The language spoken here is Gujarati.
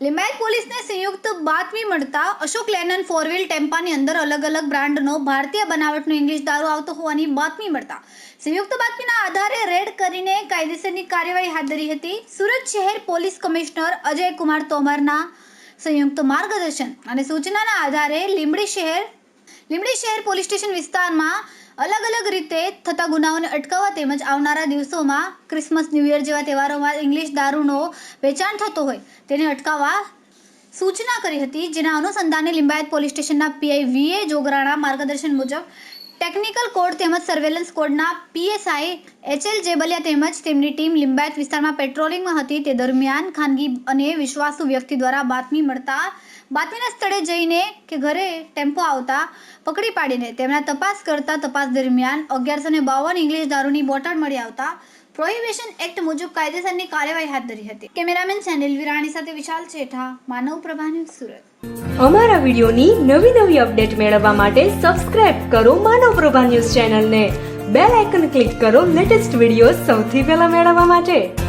લિંબાયત પોલીસને સંયુક્ત બાતમી મળતા અશોક લેનન ફોર વ્હીલ ટેમ્પાની અંદર અલગ અલગ બ્રાન્ડનો ભારતીય બનાવટનો ઇંગ્લિશ દારૂ આવતો હોવાની બાતમી મળતા. સંયુક્ત બાતમીના આધારે રેડ કરીને કાયદેસરની કાર્યવાહી હાથ ધરી હતી. સુરત શહેર પોલીસ કમિશનર અજય કુમાર તોમરના સંયુક્ત માર્ગદર્શન અને સૂચનાના આધારે લીંબડી શહેર લીંબડી શહેર પોલીસ સ્ટેશન વિસ્તારમાં અલગ અલગ રીતે થતા ગુનાઓને અટકાવવા તેમજ આવનારા દિવસોમાં ક્રિસમસ, ન્યૂ ઇયર જેવા તહેવારોમાં ઇંગ્લિશ દારૂનો વેચાણ થતો હોય તેને અટકાવવા સૂચના કરી હતી, જેના અનુસંધાને લિંબાયત પોલીસ સ્ટેશનના પીઆઈ વીએ જોગરાણા માર્ગદર્શન મુજબ ટેકનિકલ કોડ તેમજ સર્વેલન્સ કોડના પીએસઆઈ એચએલ જેબલિયા તેમજ તેમની ટીમ લિંબાયત વિસ્તારમાં પેટ્રોલિંગમાં હતી. તે દરમિયાન ખાનગી અને વિશ્વાસુ વ્યક્તિ દ્વારા બાતમી મળતા, બાતમીના સ્થળે જઈને કે ઘરે ટેમ્પો આવતા પકડી પાડીને તેમના તપાસ કરતા તપાસ દરમિયાન અગિયારસો ને બાવન ઇંગ્લિશ દારૂની બોટલ મળી આવતા પ્રોહિબિશન એક્ટ મુજબ કાયદેસરની કાર્યવાહી હાથ ધરી હતી. કેમેરામેન સેનિલ વિરાણી સાથે વિશાલ ચેઠા માનવ પ્રભા ન્યૂઝ સુરત. અમારા વિડીયોની નવી નવી અપડેટ મેળવવા માટે સબસ્ક્રાઇબ કરો માનવ પ્રભા ન્યૂઝ ચેનલને. બેલ આઇકન ક્લિક કરો લેટેસ્ટ વીડિયો સૌથી પહેલા મેળવવા માટે.